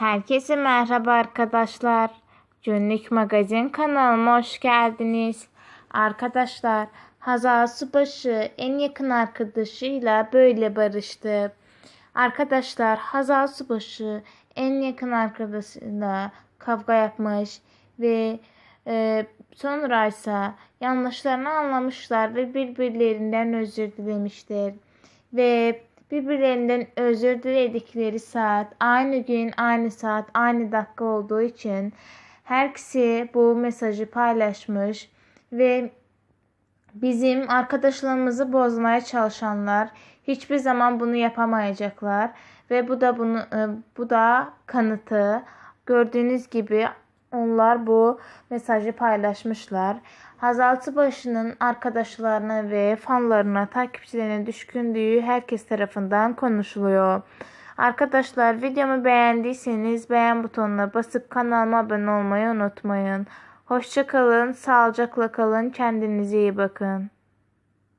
Herkese merhaba arkadaşlar. Günlük Magazin kanalıma hoş geldiniz. Arkadaşlar Hazal Subaşı en yakın arkadaşıyla böyle barıştı. Arkadaşlar Hazal Subaşı en yakın arkadaşıyla kavga yapmış ve e, sonra ise yanlışlarını anlamışlar ve birbirlerinden özür dilemişler. Ve birbirlerinden özür diledikleri saat aynı gün, aynı saat, aynı dakika olduğu için herkesi bu mesajı paylaşmış ve bizim arkadaşlığımızı bozmaya çalışanlar hiçbir zaman bunu yapamayacaklar ve bu da bunu e, bu da kanıtı. Gördüğünüz gibi onlar bu mesajı paylaşmışlar. Hazal Başı'nın arkadaşlarına ve fanlarına, takipçilerine düşkünlüğü herkes tarafından konuşuluyor. Arkadaşlar videomu beğendiyseniz beğen butonuna basıp kanalıma abone olmayı unutmayın. Hoşçakalın, sağlıcakla kalın, kendinize iyi bakın.